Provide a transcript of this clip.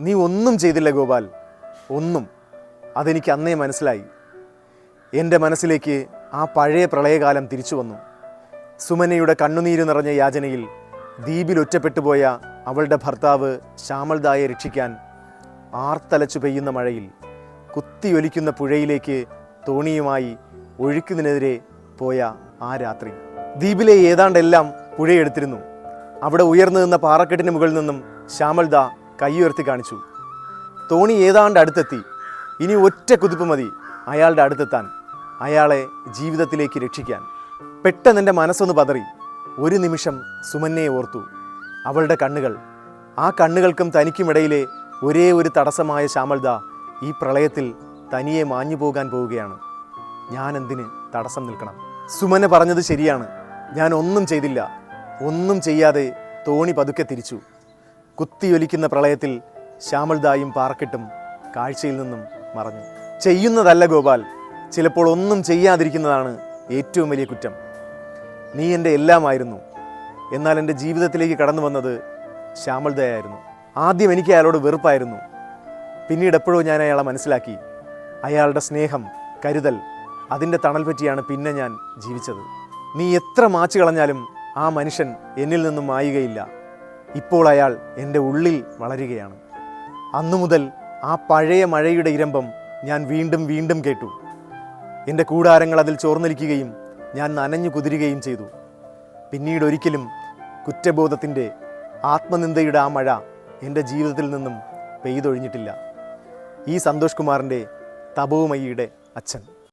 നീ ഒന്നും ചെയ്തില്ല ഗോപാൽ. ഒന്നും. അതെനിക്ക് അന്നേ മനസ്സിലായി. എന്റെ മനസ്സിലേക്ക് ആ പഴയ പ്രളയകാലം തിരിച്ചു വന്നു. സുമനയുടെ കണ്ണുനീര് നിറഞ്ഞ യാചനയിൽ ദ്വീപിൽ ഒറ്റപ്പെട്ടുപോയ അവളുടെ ഭർത്താവ് ശ്യാമൾദായെ രക്ഷിക്കാൻ ആർത്തലച്ചു പെയ്യുന്ന മഴയിൽ കുത്തിയൊലിക്കുന്ന പുഴയിലേക്ക് തോണിയുമായി ഒഴുക്കിനെതിരെ പോയ ആ രാത്രി. ദ്വീപിലെ ഏതാണ്ടെല്ലാം പുഴയെടുത്തിരുന്നു. അവിടെ ഉയർന്നു നിന്ന പാറക്കെട്ടിന് മുകളിൽ നിന്നും ശ്യാമൾദ കൈയുയർത്തി കാണിച്ചു. തോണി ഏതാണ്ട് അടുത്തെത്തി. ഇനി ഒറ്റ കുതിപ്പ് മതി. അയാളുടെ അടുത്തെത്താൻ. അയാളെ ജീവിതത്തിലേക്ക് രക്ഷിക്കാൻ. പെട്ടെന്ന് എന്റെ മനസ്സൊന്ന് പതറി. ഒരു നിമിഷം സുമന്നയെ ഓർത്തു. അവളുടെ കണ്ണുകൾ. ആ കണ്ണുകൾക്കും തനിക്കുമിടയിലെ ഒരേ ഒരു തടസ്സമായ ശ്യാമൾദ ഈ പ്രളയത്തിൽ തനിയെ മാഞ്ഞു പോകാൻ പോവുകയാണ്. ഞാൻ എന്തിന് തടസ്സം നിൽക്കണം? സുമന പറഞ്ഞത് ശരിയാണ്. ഞാൻ ഒന്നും ചെയ്തില്ല. ഒന്നും ചെയ്യാതെ തോണി പതുക്കെ തിരിച്ചു. കുത്തിയൊലിക്കുന്ന പ്രളയത്തിൽ ശ്യാമൾദായും പാറക്കെട്ടും കാഴ്ചയിൽ നിന്നും മറഞ്ഞു. ചെയ്യുന്നതല്ല ഗോപാൽ. ചിലപ്പോൾ ഒന്നും ചെയ്യാതിരിക്കുന്നതാണ് ഏറ്റവും വലിയ കുറ്റം. നീ എന്റെ എല്ലാമായിരുന്നു. എന്നാൽ എന്റെ ജീവിതത്തിലേക്ക് കടന്നു വന്നത് ശ്യാമൾദയായിരുന്നു ആദ്യം എനിക്ക് അയാളോട് വെറുപ്പായിരുന്നു. പിന്നീട് എപ്പോഴോ ഞാൻ അയാളെ മനസ്സിലാക്കി. അയാളുടെ സ്നേഹം കരുതൽ അതിന്റെ തണൽ പറ്റിയാണ് പിന്നെ ഞാൻ ജീവിച്ചത്. നീ എത്ര മാച്ചു കളഞ്ഞാലും ആ മനുഷ്യൻ എന്നിൽ നിന്നും മായുകയില്ല. ഇപ്പോൾ അയാൾ എന്റെ ഉള്ളിൽ വളരുകയാണ്. അന്നു മുതൽ ആ പഴയ മഴയുടെ ഇരമ്പം ഞാൻ വീണ്ടും വീണ്ടും കേട്ടു. എന്റെ കൂടാരങ്ങൾ അതിൽ ചോർന്നിരിക്കുകയും ഞാൻ നനഞ്ഞു കുതിരുകയും ചെയ്തു. പിന്നീട് ഒരിക്കലും കുറ്റബോധത്തിന്റെ ആത്മനിന്ദയുടെ ആ മഴ എന്റെ ജീവിതത്തിൽ നിന്നും പെയ്തൊഴിഞ്ഞിട്ടില്ല. ഈ സന്തോഷ് കുമാറിന്റെ തപോമയിയുടെ അച്ഛൻ.